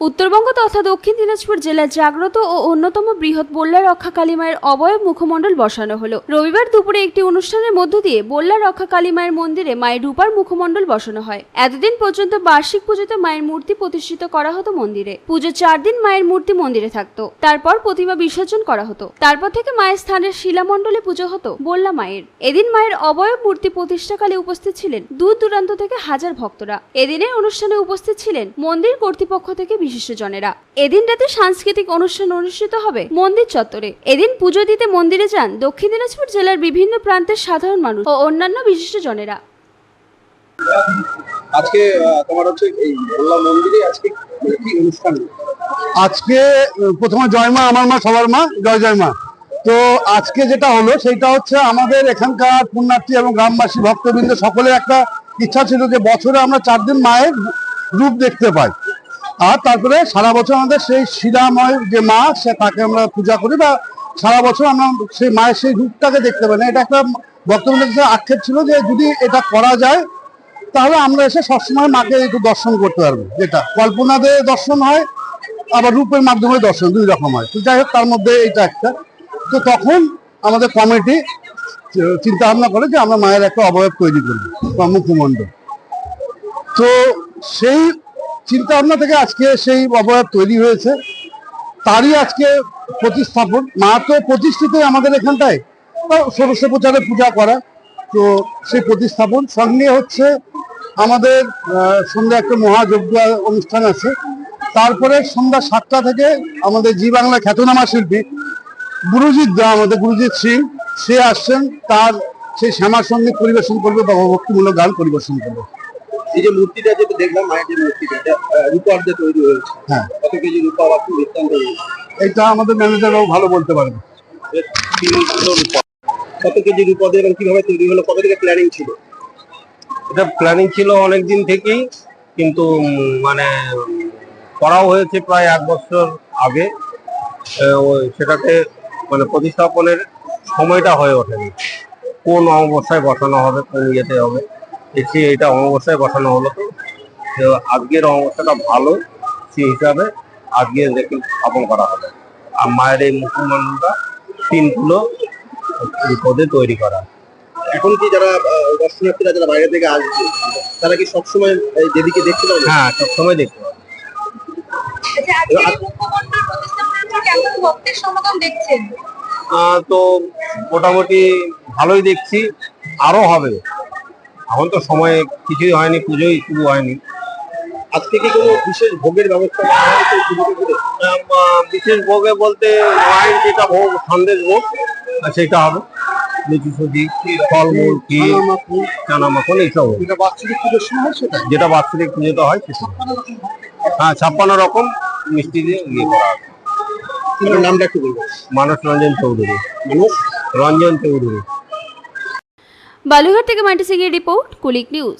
উত্তরবঙ্গ তথা দক্ষিণ দিনাজপুর জেলার জাগ্রত ও অন্যতম বৃহৎ বল্লা রক্ষা কালী মায়ের অবয়ব মুখমণ্ডল বসানো হলো। রবিবার দুপুরে একটি অনুষ্ঠানের মধ্য দিয়ে বল্লা রক্ষা কালী মায়ের মন্দিরে মায়ের রূপার মুখমণ্ডল বসানো হয়। এতদিন পর্যন্ত বার্ষিক পুজোতে মায়ের মূর্তি প্রতিষ্ঠিত করা হতো মন্দিরে। পুজো চার দিন মায়ের মূর্তি মন্দিরে থাকতো। তারপর প্রতিমা বিসর্জন করা হতো। তারপর থেকে মায়ের স্থানের শিলামণ্ডলে পুজো হতো বল্লা মায়ের। এদিন মায়ের অবয়ব মূর্তি প্রতিষ্ঠাকালে উপস্থিত ছিলেন দূর দূরান্ত থেকে হাজার ভক্তরা। এদিনের অনুষ্ঠানে উপস্থিত ছিলেন মন্দির কর্তৃপক্ষ থেকে বিশিষ্টজনেরা এদিন রাতে সাংস্কৃতিক অনুষ্ঠান অনুষ্ঠিত হবে মন্দির চত্বরে। এদিন পুজো দিতে মন্দিরে যান দক্ষিণ দিনাজপুর জেলার বিভিন্ন প্রান্তের সাধারণ মানুষ ও অন্যান্য বিশিষ্টজনেরা। আজকে তোমার হচ্ছে এই মন্দিরে আজকে কি অনুষ্ঠান? আজকে প্রথমে জয় মা আমার মা সবার মা জয় জয় মা। তো আজকে যেটা হলো সেটা হচ্ছে আমাদের এখানকার পুণ্যার্থী এবং গ্রামবাসী ভক্তবৃন্দ সকলের একটা ইচ্ছা ছিল যে বছরে আমরা চার দিন মায়ের রূপ দেখতে পাই। আর তারপরে সারা বছর আমাদের সেই শিলাময় যে মা, সে তাকে আমরা পূজা করি বা সারা বছর আমরা সেই মায়ের সেই রূপটাকে দেখতে পাই না। এটা একটা বর্তমানে কাছে আক্ষেপ ছিল যে যদি এটা করা যায়, তাহলে আমরা এসে সবসময় মাকে একটু দর্শন করতে পারব। যেটা কল্পনাতে দর্শন হয়, আবার রূপের মাধ্যমে দর্শন দুই রকম হয়। তো যাই হোক, তার মধ্যে এইটা একটা। তো তখন আমাদের কমিটি চিন্তা ভাবনা করে যে আমরা মায়ের একটা অবয়ব তৈরি করব বা মুখমণ্ডল। তো সেই চিন্তা ভাবনা থেকে আজকে সেই অবয়ব তৈরি হয়েছে। তারই আজকে প্রতিস্থাপন। মা তো প্রতিষ্ঠিত আমাদের এখানটায় ষোড়শ প্রচারে পূজা করা। তো সেই প্রতিস্থাপন। সঙ্গে হচ্ছে আমাদের সন্ধ্যা একটা মহাযজ্ঞ অনুষ্ঠান আছে। তারপরে সন্ধ্যা সাতটা থেকে আমাদের জি বাংলা খ্যাতনামা শিল্পী গুরুজিৎ দা, আমাদের গুরুজিৎ সিং, সে আসছেন। তার সেই শ্যামার সংগীত পরিবেশন করবে, বা ভক্তিমূলক গান পরিবেশন করবে। এই যে মূর্তিটা যেটা দেখলাম মায়ের যে মূর্তিটা রূপার দিয়ে তৈরি হয়েছে। হ্যাঁ। কত কেজি রূপা বা কি বৃত্তান্ত এটা আমাদের ম্যানেজাররাও ভালো বলতে পারবে। কত কেজি রূপা দিয়ে এবং কীভাবে তৈরি হলো কত থেকে প্ল্যানিং ছিল? এটা প্ল্যানিং ছিল অনেক দিন থেকেই কিন্তু মানে করাও হয়েছে প্রায় এক বছর আগে। সেটাতে মানে প্রতিস্থাপনের সময়টা হয়ে ওঠেনি। কোন অবস্থায় বসানো হবে কোন ইয়েতে হবে। দেখছি এটা অমাবস্যায় বসানো হলো তো। তো আজকের অমাবস্যাটা ভালো সেই হিসাবে আজকে দেখি স্থাপন করা হবে। আর মায়ের এই মুখমণ্ডলটা তিন কিলো পদে তৈরি করা। এখন কি যারা দর্শনার্থীরা যারা বাইরে থেকে আসবে তারা কি সবসময় এই দেবীকে দেখতে পাবে? হ্যাঁ সবসময় দেখতে পাবে। আচ্ছা, তো মোটামুটি ভালোই দেখছি। আরও হবে। এখন তো সময় কিছুই হয়নি পুজোই শুরু হয়নি। আজকে কি কোনো বিশেষ ভোগের ব্যবস্থা বিশেষ ভোগে বলতে মায়ের যেটা ভোগ সন্দেশ ভোগ সেটা হবে। লিচু সুজি ফলমূল ক্ষীর চানা মাখন এইসব। এটা বাচ্চাদের পুজোর সময় সেটা? যেটা বাৎসরিক পুজোতে হয় সেটা হ্যাঁ। ছাপ্পান্ন রকম মিষ্টি দিয়ে ইয়ে করা হবে। নামটা একটু বলবেন। মানস রঞ্জন চৌধুরী। মানুষ রঞ্জন চৌধুরী। বালুঘাট থেকে মাল্টি সিংয়ের রিপোর্ট কুলিক নিউজ।